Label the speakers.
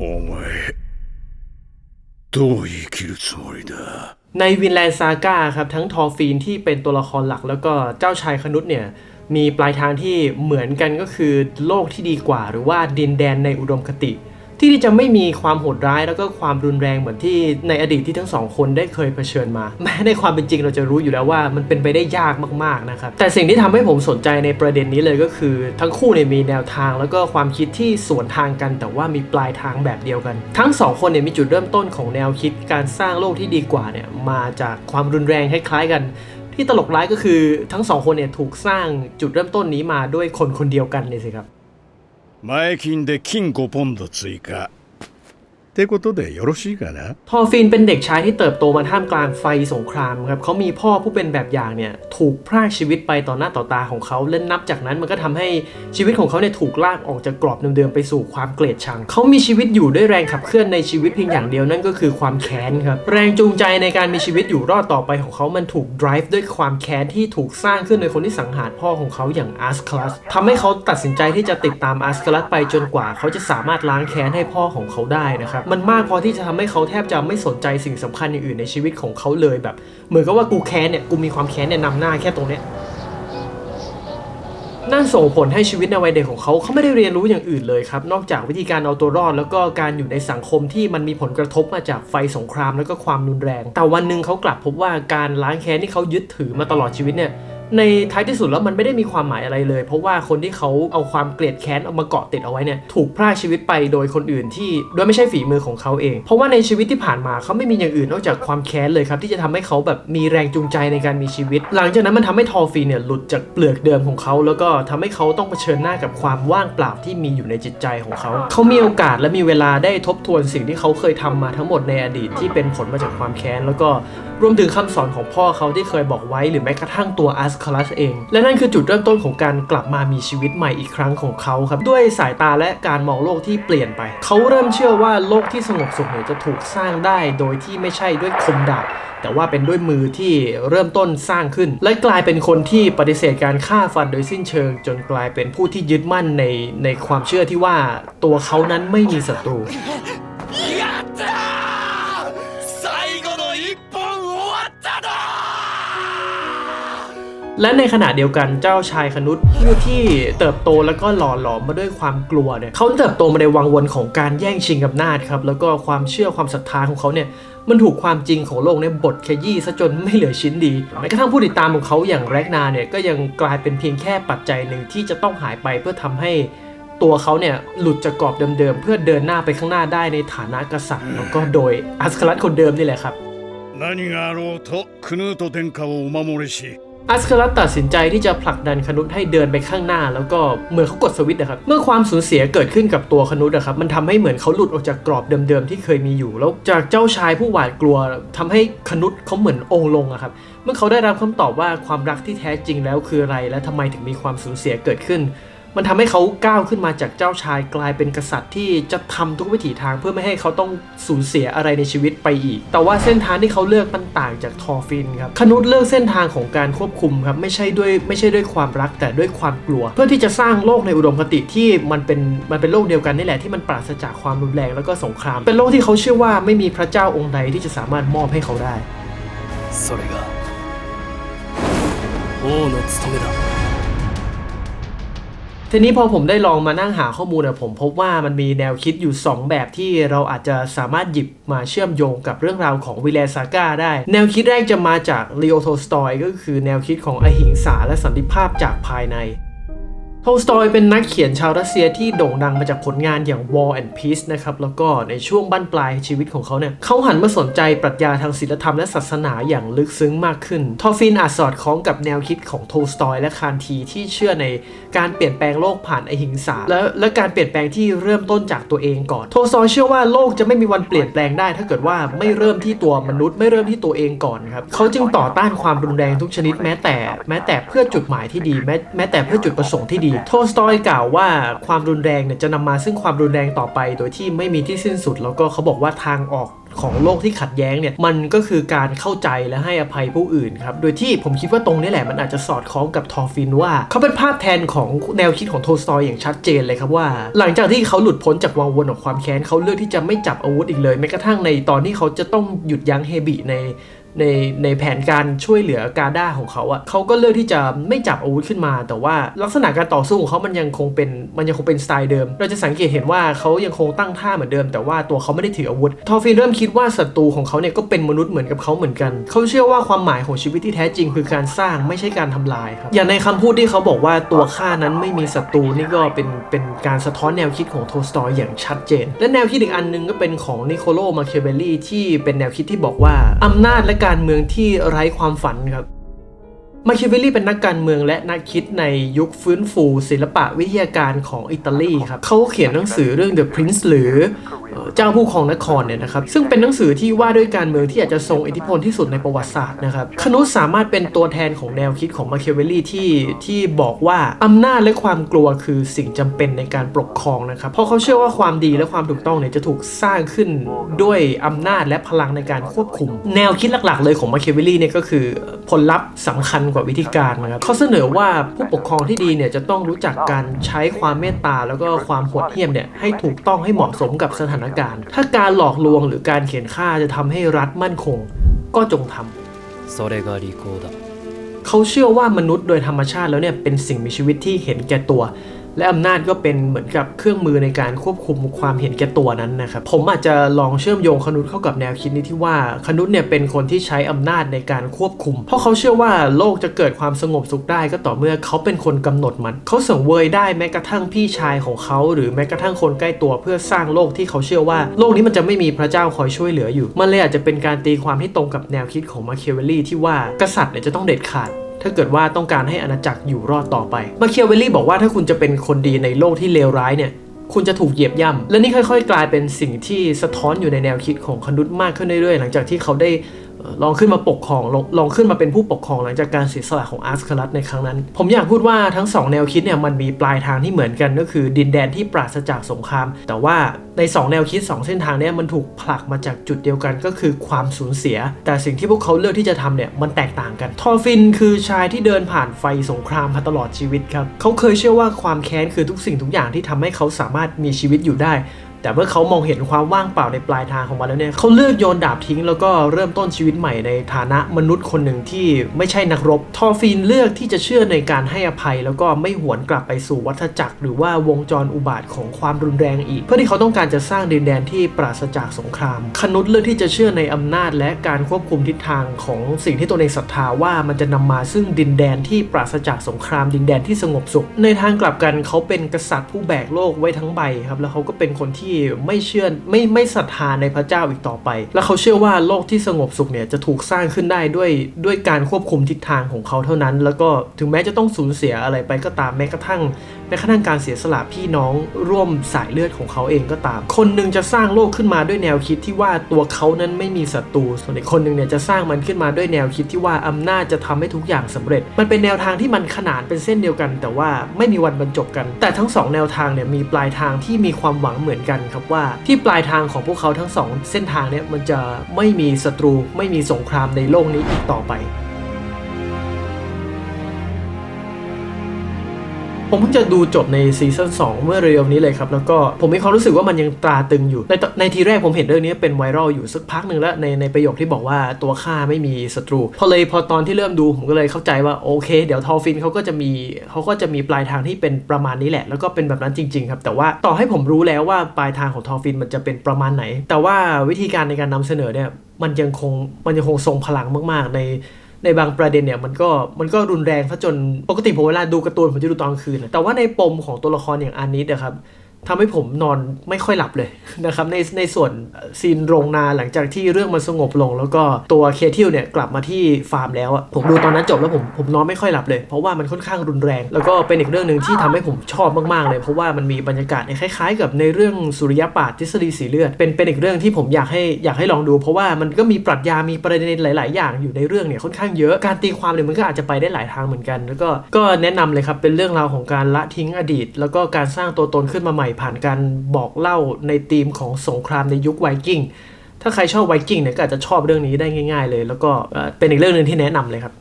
Speaker 1: お前どう生きるつもりだ
Speaker 2: ในวินแลนด์ซาก้าครับทั้งทอร์ฟีนที่เป็นตัวละครหลัก แล้วก็เจ้าชายคนุษเนี่ยมีปลายทางที่เหมือนกันก็คือโลกที่ดีกว่า หรือว่าดินแดนในอุดมคติ ที่จะไม่มีความโหดร้ายแล้วก็ความรุนแรงเหมือนที่ในอดีตที่ทั้งสองคนได้เคยเผชิญมา แม้ในความเป็นจริงเราจะรู้อยู่แล้วว่ามันเป็นไปได้ยากมากๆนะครับ แต่สิ่งที่ทำให้ผมสนใจในประเด็นนี้เลยก็คือ ทั้งคู่เนี่ยมีแนวทางแล้วก็ความคิดที่สวนทางกัน แต่ว่ามีปลายทางแบบเดียวกัน ทั้งสองคนเนี่ยมีจุดเริ่มต้นของแนวคิดการสร้างโลกที่ดีกว่าเนี่ยมาจากความรุนแรงคล้ายๆกันที่ตลกร้ายก็คือทั้งสองคนเนี่ยถูกสร้างจุดเริ่มต้นนี้มาด้วยคนคนเดียวกันเลยสิครับ
Speaker 1: 前金で金5ポンド追加。てことでよろしいかな
Speaker 2: ทอร์ฟินเป็นเด็กชายที่เติบโตมาท่ามกลางไฟสงครามครับเขามีพ่อผู้เป็นแบบอย่างเนี่ยถูกพรากชีวิตไปต่อหน้าต่อตาของเขาและนับจากนั้นมันก็ทำให้ชีวิตของเขาเนี่ยถูกลากออกจากกรอบเดิมๆไปสู่ความเกลียดชัง เขามีชีวิตอยู่ด้วยแรงขับเคลื่อนในชีวิตเพียงอย่างเดียวนั่นก็คือความแค้นครับแรงจูงใจในการมีชีวิตอยู่รอดต่อไปของเขามันถูก drive ด้วยความแค้นที่ถูกสร้างขึ้นโดยคนที่สังหารพ่อของเขาอย่างอาร์สคลัสทำให้เขาตัดสินใจที่จะติดตามอาร์สคลัสไปจนกว่า เขาจะสามารถล้างแค้นให้พ่อของเขาได้นะครับ มันมากพอที่จะทำให้เขาแทบจะไม่สนใจสิ่งสำคัญอย่างอื่นในชีวิตของเขาเลยแบบ เหมือนกับว่ากูแค้นเนี่ยกูมีความแค้นเนี่ยนำหน้าแค่ตรงเนี้ยนั่นส่งผลให้ชีวิตในวัยเด็กของเขาเขาไม่ได้เรียนรู้อย่างอื่นเลยครับ นอกจากวิธีการเอาตัวรอด แล้วก็การอยู่ในสังคมที่มันมีผลกระทบมาจากไฟสงครามแล้วก็ความรุนแรง แต่วันหนึ่งเขากลับพบว่าการล้างแค้นที่เขายึดถือมาตลอดชีวิตเนี่ย ในท้ายที่สุดแล้วมันไม่ได้มีความหมายอะไรเลย เพราะว่าคนที่เขาเอาความเกลียดแค้นเอามาเกาะติดเอาไว้เนี่ยถูกพรากชีวิตไปโดยคนอื่นที่โดยไม่ใช่ฝีมือของเขาเอง เพราะว่าในชีวิตที่ผ่านมาเขาไม่มีอย่างอื่นนอกจากความแค้นเลยครับที่จะทำให้เขาแบบมีแรงจูงใจในการมีชีวิต หลังจากนั้นมันทำให้ทอร์ฟีเนี่ยหลุดจากเปลือกเดิมของเขา แล้วก็ทำให้เขาต้องเผชิญหน้ากับความว่างเปล่าที่มีอยู่ในจิตใจของเขา เขามีโอกาสและมีเวลาได้ทบทวนสิ่งที่เขาเคยทำมาทั้งหมดในอดีตที่เป็นผลมาจากความแค้นแล้วก็รวมถึงคำสอนของพ่อเขาที่เคยบอกไว้หรือแม้กระทั่งตัวอัสคาลัสเอง และนั่นคือจุดเริ่มต้นของการกลับมามีชีวิตใหม่อีกครั้งของเขาครับ ด้วยสายตาและการมองโลกที่เปลี่ยนไป เขาเริ่มเชื่อว่าโลกที่สงบสุขเนี่ยจะถูกสร้างได้ โดยที่ไม่ใช่ด้วยคมดาบแต่ว่าเป็นด้วยมือที่เริ่มต้นสร้างขึ้น และกลายเป็นคนที่ปฏิเสธการฆ่าฟันโดยสิ้นเชิง จนกลายเป็นผู้ที่ยึดมั่นในในความเชื่อที่ว่าตัวเขานั้นไม่มีศัตรู และในขณะเดียวกันเจ้าชายคนุษผู้ที่เติบโตแล้วก็หล่อหลอมมาด้วยความกลัวเนี่ยเขาเติบโตมาในวังวนของการแย่งชิงอำนาจครับแล้วก็ความเชื่อความศรัทธาของเขาเนี่ยมันถูกความจริงของโลกเนี่ยบดขยี้ซะจนไม่เหลือชิ้นดีแม้กระทั่งผู้ติดตามของเขาอย่างแรกนาเนี่ยก็ยังกลายเป็นเพียงแค่ปัจจัยหนึ่งที่จะต้องหายไปเพื่อทำให้ตัวเขาเนี่ยหลุดจากกรอบเดิมๆ เพื่อเดินหน้าไปข้างหน้าได้ในฐานะกษัตริย์ แล้วก็โดยอัสคลัสคนเดิมนี่แหละครับ
Speaker 1: 何があろうとクヌート天下をお守りし
Speaker 2: อัสคารัตตัดสินใจที่จะผลักดันคนุษให้เดินไปข้างหน้า แล้วก็เหมือนเขากดสวิตช์นะครับ เมื่อความสูญเสียเกิดขึ้นกับตัวคนุษนะครับ มันทำให้เหมือนเขาหลุดออกจากกรอบเดิมๆที่เคยมีอยู่ แล้วจากเจ้าชายผู้หวาดกลัวทำให้คนุษเขาเหมือนองค์ลงอะครับ เมื่อเขาได้รับคำตอบว่าความรักที่แท้จริงแล้วคืออะไร และทำไมถึงมีความสูญเสียเกิดขึ้น มันทำให้เขาก้าวขึ้นมาจากเจ้าชายกลายเป็นกษัตริย์ที่จะทำทุกวิถีทางเพื่อไม่ให้เขาต้องสูญเสียอะไรในชีวิตไปอีก แต่ว่าเส้นทางที่เขาเลือกมันต่างจากทอร์ฟินครับคนุษเลือกเส้นทางของการควบคุมครับไม่ใช่ด้วยไม่ใช่ด้วยความรักแต่ด้วยความกลัว เพื่อที่จะสร้างโลกในอุดมคติที่มันเป็นมันเป็นโลกเดียวกันนี่แหละที่มันปราศจากความรุนแรงแล้วก็สงคราม เป็นโลกที่เขาเชื่อว่าไม่มีพระเจ้าองค์ใดที่จะสามารถมอบให้เขาได้
Speaker 3: それが王の務めだ
Speaker 2: ทีนี้พอผมได้ลองมานั่งหาข้อมูลเนี่ยผมพบว่ามันมีแนวคิดอยู่ 2 แบบที่เราอาจจะสามารถหยิบมาเชื่อมโยงกับเรื่องราวของวิเลซาก้าได้ แนวคิดแรกจะมาจากลีโอโทสตอยก็คือแนวคิดของอหิงสาและสันติภาพจากภายใน โทลสตอยเป็นนักเขียนชาวรัสเซียที่โด่งดังมาจากผลงานอย่าง War and Peace นะครับ แล้วก็ในช่วงบั้นปลายชีวิตของเขาเนี่ยเขาหันมาสนใจปรัชญาทางศีลธรรมและศาสนาอย่างลึกซึ้งมากขึ้น ทอฟินอาจสอดคล้องกับแนวคิดของโทลสตอยและคานทีที่เชื่อในการเปลี่ยนแปลงโลกผ่านอหิงสาและและการเปลี่ยนแปลงที่เริ่มต้นจากตัวเองก่อน โทลสตอยเชื่อว่าโลกจะไม่มีวันเปลี่ยนแปลงได้ ถ้าเกิดว่าไม่เริ่มที่ตัวมนุษย์ไม่เริ่มที่ตัวเองก่อนครับเขาจึงต่อต้านความรุนแรงทุกชนิดแม้แต่ แม้แต่เพื่อจุดหมายที่ดีแม้แม้แต่เพื่อจุดประสงค์ที่ดีโทสตอยกล่าวว่าความรุนแรงเนี่ยจะนำมาซึ่งความรุนแรงต่อไป โดยที่ไม่มีที่สิ้นสุด แล้วก็เขาบอกว่าทางออกของโลกที่ขัดแย้งเนี่ยมันก็คือการเข้าใจและให้อภัยผู้อื่นครับ โดยที่ผมคิดว่าตรงนี้แหละมันอาจจะสอดคล้องกับทอร์ฟินว่า เขาเป็นภาพแทนของแนวคิดของโทสตอยอย่างชัดเจนเลยครับว่า หลังจากที่เขาหลุดพ้นจากวังวนของความแค้นเขาเลือกที่จะไม่จับอาวุธอีกเลยแม้กระทั่งในตอนที่เขาจะต้องหยุดยั้งเฮบิใน ในในแผนการช่วยเหลือกาด้าของเขาอะ่ะเขาก็เลือกที่จะไม่จับอาวุธขึ้นมา แต่ว่าลักษณะการต่อสู้ของเขามันยังคงเป็นมันยังคงเป็นสไตล์เดิม เราจะสังเกตเห็นว่าเขายังคงตั้งท่าเหมือนเดิม แต่ว่าตัวเขาไม่ได้ถืออาวุธ ทอฟฟินเริ่มคิดว่าศัตรูของเขาเนี่ยก็เป็นมนุษย์เหมือนกับเขาเหมือนกัน เขาเชื่อว่าความหมายของชีวิตที่แท้จริงคือการสร้างไม่ใช่การทำลายครับ อย่างในคำพูดที่เขาบอกว่าตัวข้านั้นไม่มีศัตรูนี่ก็เป็นเป็นการสะท้อนแนวคิดของโทสตอยอย่างชัดเจน และแนวคิดอีกอันหนึงก็เป็นของนิโคโลมาเคเบลลี่ที่เป็นแนวคิดที่บอกว่าอำนาจและการเมืองที่ไร้ความฝันครับ มาคิเวลลี่เป็นนักการเมืองและนักคิดในยุคฟื้นฟูศิลปะวิทยาการของอิตาลีครับเขาเขียนหนังสือเรื่อง The Prince หรือเจ้าผู้ครองนครเนี่ยนะครับซึ่งเป็นหนังสือที่ว่าด้วยการเมืองที่อาจจะทรงอิทธิพลที่สุดในประวัติศาสตร์นะครับคนุสสามารถเป็นตัวแทนของแนวคิดของมาคิเวลลี่ที่ที่บอกว่าอำนาจและความกลัวคือสิ่งจำเป็นในการปกครองนะครับเพราะเขาเชื่อว่าความดีและความถูกต้องเนี่ยจะถูกสร้างขึ้นด้วยอำนาจและพลังในการควบคุม แนวคิดหลักๆ เลยของมาคิเวลลี่เนี่ยก็คือผลลัพธ์สำคัญกว่าวิธีการนะครับเขาเสนอว่าผู้ปกครองที่ดีเนี่ยจะต้องรู้จักการใช้ความเมตตาแล้วก็ความโหดเหี้ยมเนี่ยให้ถูกต้องให้เหมาะสมกับสถานการณ์ ถ้าการหลอกลวงหรือการเขียนฆ่าจะทำให้รัฐมั่นคง ก็จงทำ
Speaker 3: それが利口だ
Speaker 2: เขาเชื่อว่ามนุษย์โดยธรรมชาติแล้วเนี่ยเป็นสิ่งมีชีวิตที่เห็นแก่ตัว และอำนาจก็เป็นเหมือนกับเครื่องมือในการควบคุมความเห็นแก่ตัวนั้นนะครับ ผมอาจจะลองเชื่อมโยงคนุษเข้ากับแนวคิดนี้ที่ว่าคนุษเนี่ยเป็นคนที่ใช้อำนาจในการควบคุม เพราะเขาเชื่อว่าโลกจะเกิดความสงบสุขได้ก็ต่อเมื่อเขาเป็นคนกำหนดมัน เขาสังเวยได้แม้กระทั่งพี่ชายของเขา หรือแม้กระทั่งคนใกล้ตัวเพื่อสร้างโลกที่เขาเชื่อว่า โลกนี้มันจะไม่มีพระเจ้าคอยช่วยเหลืออยู่ มันเลยอาจจะเป็นการตีความที่ตรงกับแนวคิดของมาเคเวลลี่ที่ว่ากษัตริย์เนี่ยจะต้องเด็ดขาด ถ้าเกิดว่าต้องการให้อาณาจักรอยู่รอดต่อไปมาเคียวเวลลี่บอกว่าถ้าคุณจะเป็นคนดีในโลกที่เลวร้ายเนี่ยคุณจะถูกเหยียบย่ำและนี่ค่อย ๆ กลายเป็นสิ่งที่สะท้อนอยู่ในแนวคิดของคนุษมากขึ้นเรื่อยๆ หลังจากที่เขาได้ ลองขึ้นมาปกครองลองลองขึ้นมาเป็นผู้ปกครองหลังจากการเสียสละของอาร์สคารัสในครั้งนั้น ผมอยากพูดว่าทั้งสองแนวคิดเนี่ยมันมีปลายทางที่เหมือนกันก็คือ ดินแดนที่ปราศจากสงคราม แต่ว่าใน 2 แนวคิด 2 เส้นทางเนี่ยมันถูกผลักมาจากจุดเดียวกันก็คือความสูญเสีย แต่สิ่งที่พวกเขาเลือกที่จะทำเนี่ยมันแตกต่างกัน ทอฟินคือชายที่เดินผ่านไฟสงครามมาตลอดชีวิตครับเขาเคยเชื่อว่าความแค้นคือทุกสิ่งทุกอย่างที่ทำให้เขาสามารถมีชีวิตอยู่ได้ แต่เมื่อเขามองเห็นความว่างเปล่าในปลายทางของมันแล้วเนี่ยเขาเลือกโยนดาบทิ้ง แล้วก็เริ่มต้นชีวิตใหม่ในฐานะมนุษย์คนหนึ่งที่ไม่ใช่นักรบ ทอร์ฟินเลือกที่จะเชื่อในการให้อภัย แล้วก็ไม่หวนกลับไปสู่วัฏจักร หรือว่าวงจรอุบาทของความรุนแรงอีก เพื่อที่เขาต้องการจะสร้างดินแดนที่ปราศจากสงคราม คนุษเลือกที่จะเชื่อในอำนาจ และการควบคุมทิศทางของสิ่งที่ตัวเองศรัทธาว่ามันจะนำมาซึ่งดินแดนที่ปราศจากสงครามดินแดนที่สงบสุข ในทางกลับกันเขาเป็นกษัตริย์ผู้แบกโลกไว้ทั้งใบครับแล้วเขาก็เป็นคนที่ไม่เชื่อไม่ไม่ศรัทธาในพระเจ้าอีกต่อไป แล้วเขาเชื่อว่าโลกที่สงบสุขเนี่ยจะถูกสร้างขึ้นได้ด้วยด้วยการควบคุมทิศทางของเขาเท่านั้น แล้วก็ถึงแม้จะต้องสูญเสียอะไรไปก็ตามแม้กระทั่งแม้กระทั่งการเสียสละพี่น้องร่วมสายเลือดของเขาเองก็ตาม คนหนึ่งจะสร้างโลกขึ้นมาด้วยแนวคิดที่ว่าตัวเขานั้นไม่มีศัตรูส่วนอีกคนหนึ่งเนี่ยจะสร้างมันขึ้นมาด้วยแนวคิดที่ว่าอำนาจจะทำให้ทุกอย่างสำเร็จ มันเป็นแนวทางที่มันขนานเป็นเส้นเดียวกัน แต่ว่าไม่มีวันบรรจบกัน แต่ทั้งสองแนวทางเนี่ยมีปลายทางที่มีความหวังเหมือนกันครับว่าที่ปลายทางของพวกเขาทั้งสองเส้นทางเนี่ยมันจะไม่มีศัตรูไม่มีสงครามในโลกนี้อีกต่อไป ผมเพิ่งจะดูจบในซีซั่น2เมื่อเร็วนี้เลยครับ แล้วก็ผมมีความรู้สึกว่ามันยังตราตึงอยู่ ในในทีแรกผมเห็นเรื่องนี้เป็นไวรัลอยู่สักพักหนึ่งแล้วในในประโยคที่บอกว่าตัวข้าไม่มีศัตรู พอเลยพอตอนที่เริ่มดูผมก็เลยเข้าใจว่าโอเค เดี๋ยวทอฟินเขาก็จะมีเขาก็จะมีปลายทางที่เป็นประมาณนี้แหละ แล้วก็เป็นแบบนั้นจริง ๆ ครับ แต่ว่าต่อให้ผมรู้แล้วว่าปลายทางของทอฟินมันจะเป็นประมาณไหน แต่ว่าวิธีการในการนำเสนอเนี่ยมันยังคงมันยังคงทรงพลังมากๆใน ในบางประเด็นเนี่ยมันก็มันก็รุนแรงซะจนปกติผมเวลาดูการ์ตูนผมจะดูตอนคืนนะแต่ว่าในปมของตัวละครอย่างอานิดนะครับ ทำให้ผมนอนไม่ค่อยหลับเลยนะครับในในส่วนซีนโรงนาหลังจากที่เรื่องมันสงบลง แล้วก็ตัวเคทิลเนี่ยกลับมาที่ฟาร์มแล้วอะผมดูตอนนั้นจบแล้วผมผมนอนไม่ค่อยหลับเลย เพราะว่ามันค่อนข้างรุนแรง แล้วก็เป็นอีกเรื่องหนึ่งที่ทำให้ผมชอบมากๆเลย เพราะว่ามันมีบรรยากาศเนี่ยคล้ายๆ กับในเรื่องสุริยปาฏทฤษฎีสีเลือดเป็นเป็นอีกเรื่องที่ผมอยากให้อยากให้ลองดู เพราะว่ามันก็มีปรัชญามีประเด็นหลาย ๆ อย่างอยู่ในเรื่องเนี่ยค่อนข้างเยอะการตีความเนี่ยมันก็อาจจะไปได้หลายทางเหมือนกัน แล้วก็ก็แนะนำเลยครับเป็นเรื่องราวของการละทิ้งอดีต แล้วก็การสร้างตัวตนขึ้นมาใหม่ผ่านการบอกเล่าในธีมของสงครามในยุคไวกิ้ง ถ้าใครชอบไวกิ้งเนี่ยก็อาจจะชอบเรื่องนี้ได้ง่าย ๆ เลย แล้วก็เอ่อเป็นอีกเรื่องหนึ่งที่แนะนำเลยครับ